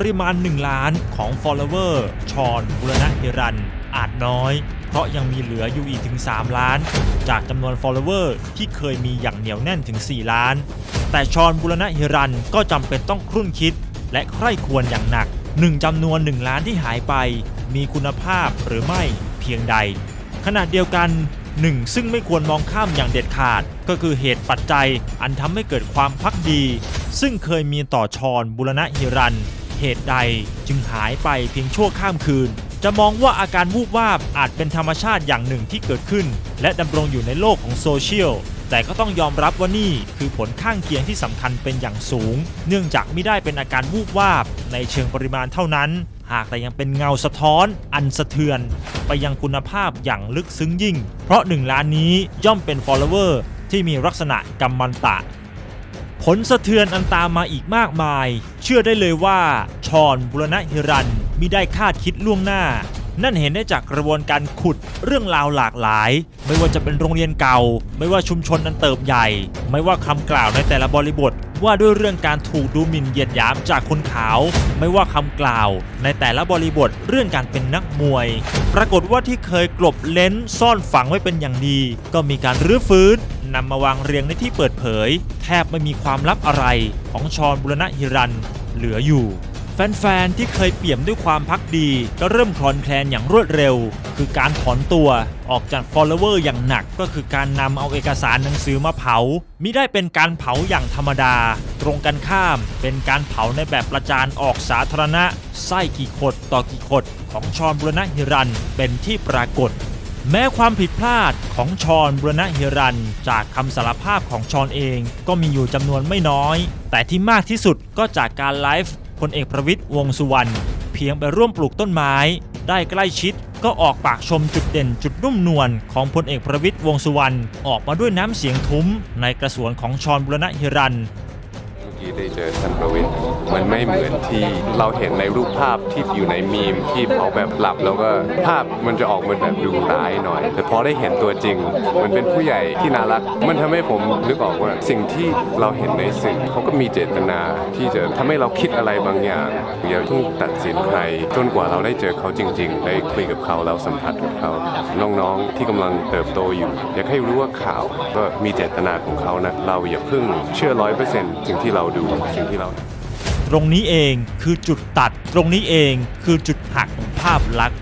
ปริมาณ 1 ล้านของ follower ชอนบุรณะเฮรัน อาจน้อย เพราะยังมีเหลืออยู่อีกถึง 3 ล้าน จากจำนวน follower ที่เคยมีอย่างเหนียวแน่นถึง 4 ล้าน แต่ชอนบุรณะเฮรันก็จำเป็นต้องครุ่นคิด และใคร่ควรอย่างหนักหนึ่งจำนวน 1 ล้านที่หายไป มีคุณภาพหรือไม่เพียงใด ขณะเดียวกันหนึ่งซึ่งไม่ควรมองข้ามอย่างเด็ดขาด ก็คือเหตุปัจจัยอันทำให้เกิดความพักดี ซึ่งเคยมีต่อชอนบุรณะฮิรัน เหตุใดจึงหายไปเพียงชั่วข้ามคืน จะมองว่าอาการวูบวาบอาจเป็นธรรมชาติอย่างหนึ่งที่เกิดขึ้น และดำรงอยู่ในโลกของโซเชียลแต่ก็ต้องยอมรับว่านี่คือผลข้างเคียงที่สำคัญเป็นอย่างสูง เนื่องจากไม่ได้เป็นอาการวูบวาบในเชิงปริมาณเท่านั้น หากแต่ยังเป็นเงาสะท้อน อันสะเทือน ไปยังคุณภาพอย่างลึกซึ้งยิ่ง เพราะหนึ่งล้านนี้ย่อมเป็น follower ที่มีลักษณะกำมันตะ ผลสะเทือนอันตามมาอีกมากมาย เชื่อได้เลยว่าชอนบุรณะฮิรันมิได้คาดคิดล่วงหน้า นั่นเห็นได้จากกระบวนการขุดเรื่องราวหลากหลาย ไม่ว่าจะเป็นโรงเรียนเก่า ไม่ว่าชุมชนอันเติบใหญ่ ไม่ว่าคำกล่าวในแต่ละบริบท ว่าด้วยเรื่องการถูกดูหมิ่นเหยียดหยามจากคนขาว ไม่ว่าคำกล่าว ในแต่ละบริบทเรื่องการเป็นนักมวย ปรากฏว่าที่เคยกลบเลนซ่อนฝังไว้เป็นอย่างดี ก็มีการรื้อฟื้นนำมาวางเรียงในที่เปิดเผย แทบไม่มีความลับอะไรของชอนบุรณะฮิรันเหลืออยู่ แฟนๆที่เคยเปี่ยมด้วยความพักดี ก็เริ่มคลอนแคลนอย่างรวดเร็ว คือการถอนตัวออกจาก follower อย่างหนักก็คือการนำเอาเอกสารหนังสือมาเผามิได้เป็นการเผาอย่างธรรมดา ตรงกันข้ามเป็นการเผาในแบบประจานออกสาธารณะไส้กี่ขดต่อกี่ขดของชอนบุรณะฮิรันเป็นที่ปรากฏแม้ความผิดพลาดของชอนบุรณะฮิรัน จากคำสารภาพของชอนเองก็มีอยู่จำนวนไม่น้อย แต่ที่มากที่สุดก็จากการไลฟ์ พลเอกประวิตยวงสุวรรณเพียงไปร่วมปลูกต้นไม้ ได้ใกล้ชิดก็ออกปากชมจุดเด่นจุดนุ่มนวลของพลเอกประวิตยวงสุวรรณออกมาด้วยน้ำเสียงทุ้มในกระสวนของชอนบุรณะฮิรัน ได้เจอท่านประวิทย์มันไม่เหมือนที่เราเห็นในรูปภาพที่อยู่ในมีมที่เขาแบบหลับแล้วก็ภาพมันจะออกมาแบบดูร้ายหน่อย แต่พอได้เห็นตัวจริง มันเป็นผู้ใหญ่ที่น่ารัก มันทำให้ผมนึกออกว่าสิ่งที่เราเห็นในสื่อเขาก็มีเจตนาที่จะทำให้เราคิดอะไรบางอย่างอย่าเพิ่งตัดสินใครจนกว่าเราได้เจอเขาจริง ๆ ได้คุยกับเขาเราสัมผัสกับเขาน้องๆที่กำลังเติบโตอยู่ อยากให้รู้ว่าข่าวก็มีเจตนาของเขานะเราอย่าเพิ่งเชื่อร้อยเปอร์เซ็นต์สิ่งที่เราดูสิ่งที่เราตรงนี้เองคือจุดตัด ตรงนี้เองคือจุดหักของภาพลักษณ์